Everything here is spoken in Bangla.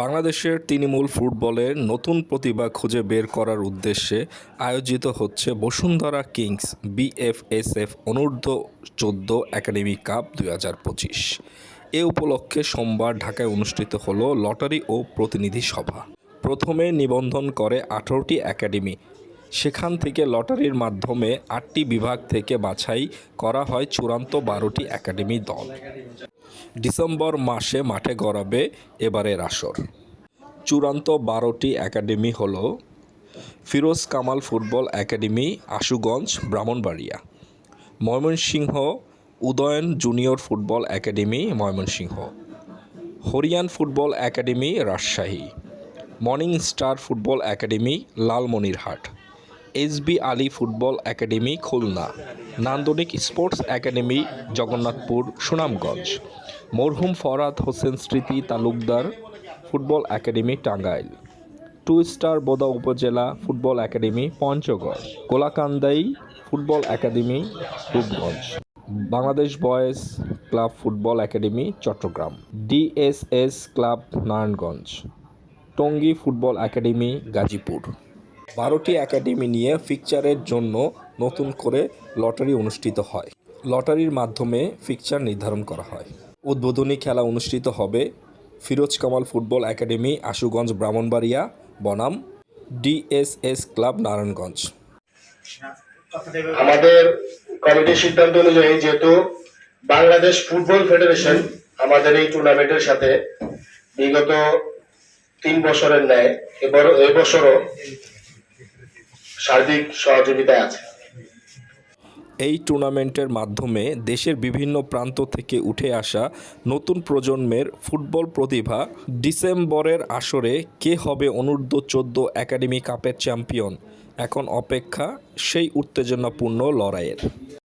বাংলাদেশের তৃণমূল ফুটবলের নতুন প্রতিভা খুঁজে বের করার উদ্দেশ্যে আয়োজিত হচ্ছে বসুন্ধরা কিংস বিএফএসএফ অনূর্ধ্ব চোদ্দ একাডেমি কাপ দুই হাজার পঁচিশ। এ উপলক্ষে সোমবার ঢাকায় অনুষ্ঠিত হলো লটারি ও প্রতিনিধি সভা। প্রথমে নিবন্ধন করে আঠারোটি একাডেমি। সেখান থেকে লটারির মাধ্যমে আটটি বিভাগ থেকে বাছাই করা হয় চূড়ান্ত বারোটি একাডেমি দল। ডিসেম্বর মাসে মাঠে গড়াবে এবারের আসর। চূড়ান্ত বারোটি একাডেমি হল Firoz Kamal football academy, Ashuganj, Brahmanbaria. Mymensingh, Udayan junior football academy, Mymensingh. Hariyan football academy, Rajshahi. Morning star football academy, Lalmonirhat. SB Ali football academy, Khulna. নান্দনিক স্পোর্টস একাডেমি, জগন্নাথপুর, সুনামগঞ্জ। মরহুম ফরাদ হোসেন স্মৃতি Talukdar, football academy, Tangail. Two star Boda উপজেলা, football academy, Panchagarh. Kolakandai football academy, Rupganj. Bangladesh boys club football academy, Chattogram. DSS club, Narayanganj. Tongi football academy, Gazipur. বারোটি একাডেমি নিয়ে ফিকচারের জন্য নতুন করে লটারি অনুষ্ঠিত হয়। লটারির মাধ্যমে ফিকচার নির্ধারণ করা হয়। উদ্বোধনী খেলা অনুষ্ঠিত হবে ফিরোজ কামাল ফুটবল একাডেমি, আশুগঞ্জ, ব্রাহ্মণবাড়িয়া, বনাম, ডিএসএস ক্লাব, নারায়ণগঞ্জ। আমাদের কমিটির সিদ্ধান্ত অনুযায়ী যেহেতু বাংলাদেশ ফুটবল ফেডারেশন আমাদের এই টুর্নামেন্টের সাথে বিগত তিন বছরের ন্যায় এবছরও সার্বিক সহযোগিতায় আছে। এই টুর্নামেন্টের মাধ্যমে দেশের বিভিন্ন প্রান্ত থেকে উঠে আসা নতুন প্রজন্মের ফুটবল প্রতিভা ডিসেম্বরের আসরে কে হবে অনূর্ধ্ব চোদ্দ একাডেমি কাপের চ্যাম্পিয়ন? এখন অপেক্ষা সেই উত্তেজনাপূর্ণ লড়াইয়ের।